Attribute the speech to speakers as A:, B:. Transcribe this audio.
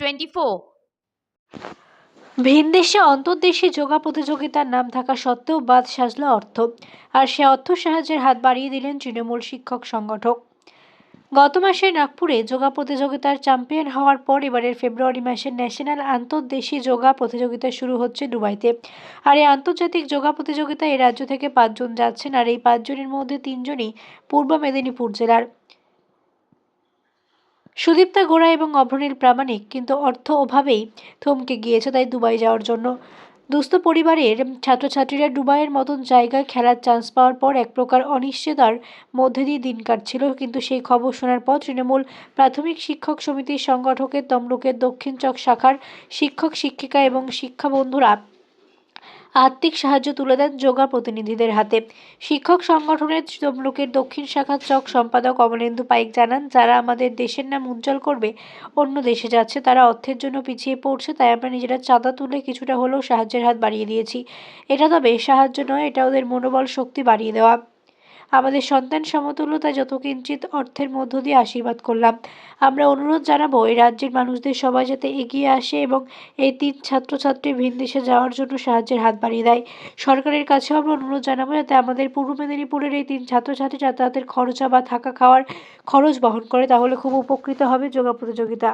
A: Twenty four
B: ভিনদেশে অন্তর্দেশে যোগা প্রতিযোগিতার নাম থাকা সত্ত্বেও বাদ সাজল অর্থ, আর সে অর্থ সাহায্যের হাত বাড়িয়ে দিলেন তৃণমূল শিক্ষক সংগঠক। গত মাসে নাগপুরে যোগা প্রতিযোগিতার চ্যাম্পিয়ন হওয়ার পর এবারের ফেব্রুয়ারি মাসে ন্যাশনাল আন্তর্দেশী যোগা প্রতিযোগিতা শুরু হচ্ছে দুবাইতে। আর এই আন্তর্জাতিক যোগা প্রতিযোগিতায় এই রাজ্য থেকে পাঁচজন যাচ্ছেন, আর এই পাঁচজনের মধ্যে তিনজনই পূর্ব মেদিনীপুর জেলার। সুদীপ্তা গোড়া এবং অভ্রনীল প্রামাণিক কিন্তু অর্থ অভাবেই থমকে গিয়েছে তাই দুবাই যাওয়ার জন্য। দুস্থ পরিবারের ছাত্রছাত্রীরা দুবাইয়ের মতন জায়গায় খেলার চান্স পাওয়ার পর এক প্রকার অনিশ্চয়তার মধ্যে দিয়ে দিন কাটছিল। কিন্তু সেই খবর শোনার পর তৃণমূল প্রাথমিক শিক্ষক সমিতির সংগঠকের তমলুকের দক্ষিণ চক শাখার শিক্ষক, শিক্ষিকা এবং শিক্ষা বন্ধুরা আর্থিক সাহায্য তুলে দেন যোগা প্রতিনিধিদের হাতে। শিক্ষক সংগঠনের তমলুকের দক্ষিণ শাখার চক সম্পাদক অমলেন্দু পাইক জানান, যারা আমাদের দেশের নাম উজ্জ্বল করবে, অন্য দেশে যাচ্ছে, তারা অর্থের জন্য পিছিয়ে পড়ছে, তাই আমরা নিজেরা চাঁদা তুলে কিছুটা হলেও সাহায্যের হাত বাড়িয়ে দিয়েছি। এটা তবে সাহায্য নয়, এটা ওদের মনোবল শক্তি বাড়িয়ে দেওয়া। আমাদের সন্তান সমতুল্য তাই যত কিঞ্চিত অর্থের মধ্য দিয়ে আশীর্বাদ করলাম। আমরা অনুরোধ জানাব, এই রাজ্যের মানুষদের সবাই যাতে এগিয়ে আসে এবং এই তিন ছাত্রছাত্রী ভিনদেশে যাওয়ার জন্য সাহায্যের হাত বাড়িয়ে দেয়। সরকারের কাছেও আমরা অনুরোধ জানাব যাতে আমাদের পূর্ব মেদিনীপুরের এই তিন ছাত্রছাত্রী যাতায়াতের খরচা বা থাকা খাওয়ার খরচ বহন করে, তাহলে খুব উপকৃত হবে যোগা প্রতিযোগিতা